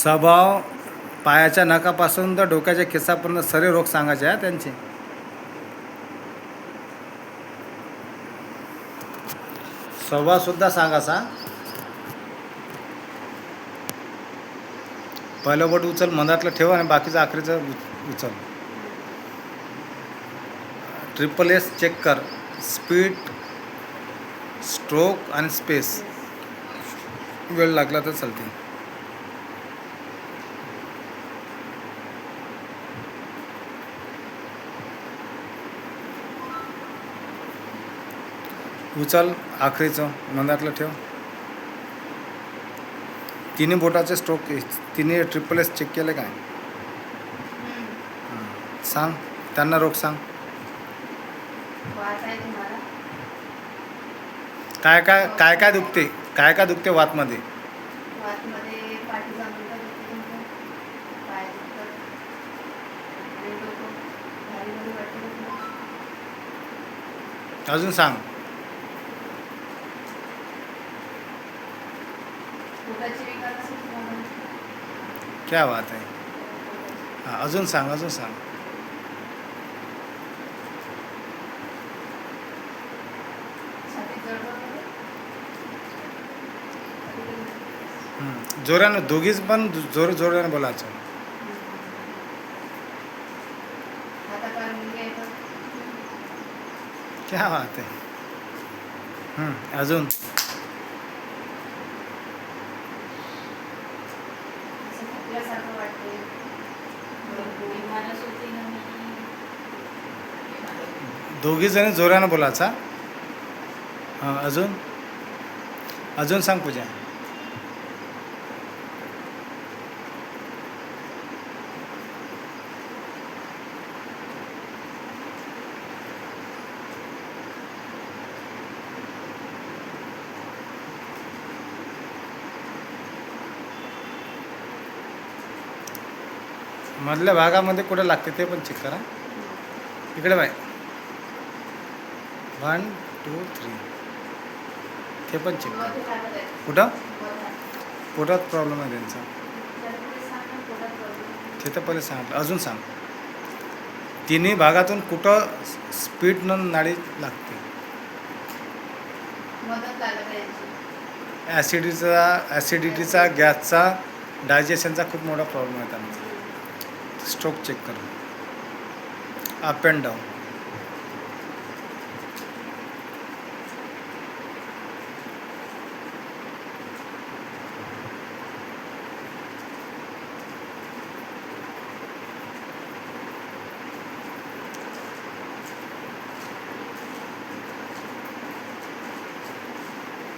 स्वभाव पायाच्या नखापासून तर डोक्याच्या केसापर्यंत सर्व रोग सांगायचे आहे त्यांचे. स्वभावसुद्धा सांगायचा पहिलं बोट उचल मधातलं ठेव आणि बाकीचं आखरीचं उचल. ट्रिपल एस चेक कर. स्पीड स्ट्रोक आणि स्पेस वेळ लागला तर चालते. उचल आखरीचं. मधातलं ठेव. तिन्ही बोटाचे स्ट्रोक तिन्ही ट्रिपल एस चेक केले काय? हां. सांग. त्यांना रोग सांग. काय काय काय काय दुखते? काय काय दुखते वातमध्ये? वाचमध्ये पाठीचा गुंता दुखते तुमचं पाय दुखतात आणि डोकं भारी भारी वाटतं तुम्हाला अजून सांग पोटाचे विकार असेल तुम्हाला क्या बात आहे. हां अजून सांग अजून सांग. जोरानं दोघीच पण जोर जोरानं बोलायचं. क्या बात आहे. अजून? असं वाटते दोघी जण जोरानं बोलायचा अजून? अजून सांग पूजा. मधल्या भागामध्ये कुठं लागते ते पण चेक करा. इकडे बाय. वन टू थ्री ते पण चेक करा. कुठं? पोटात. प्रॉब्लेम आहे त्यांचा. ते तर पहिले सांग. अजून सांग. तिन्ही भागातून कुठं स्पीडनं नाडी लागते? ॲसिडिटीचा ॲसिडिटीचा गॅसचा डायजेशनचा खूप मोठा प्रॉब्लेम आहे त्यांचा. स्ट्रोक चेक करा अप अँड डाऊन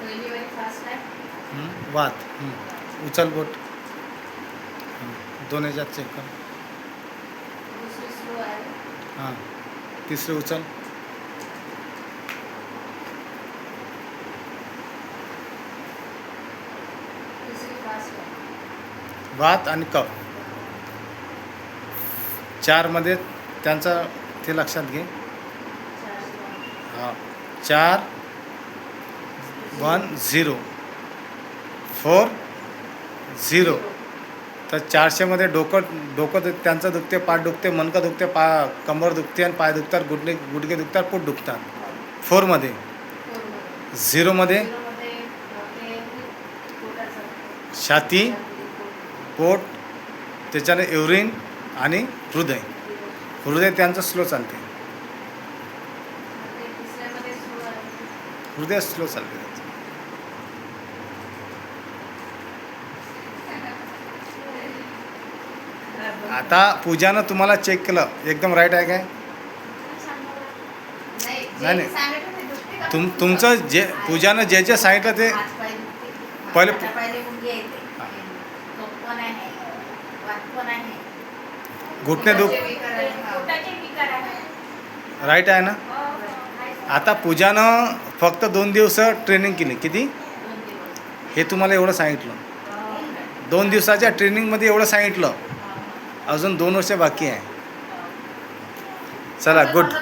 पहिली वाली फास्ट आहे हं, वात हं. उचल बोट हं. दोन ह्याच्यात चेक कर दुसरी स्लो आहे हां. तिसरे उचल. वात आणि कफ. चारमध्ये त्यांचा ते लक्षात घे. हा. चार वन झिरो. Four zero. तर चारशेमध्ये डोकं डोकं दुख त्यांचं दुखते पाठ दुखते मनकं दुखते पा कंबर दुखते आणि पाय दुखतात गुडणे गुडघे दुखतात पोट दुखतात. फोरमध्ये. झिरोमध्ये. छाती पोट. त्याच्याने युरिन आणि हृदय. हृदय त्यांचं स्लो चालते. हृदय स्लो चालते. आता पूजानं तुम्हाला चेक केलं. एकदम राईट आहे काय? नाही, नाही, तुम तुमचं जे पूजानं जे जे सांगितलं ते पहिले- घुटणे दुख राईट आहे ना? आता पूजानं फक्त दोन दिवस ट्रेनिंग केली. किती? हे तुम्हाला एवढं सांगितलं. दोन दिवसाच्या ट्रेनिंगमध्ये एवढं सांगितलं. अजून दोन वर्ष बाकी आहे. चला गुड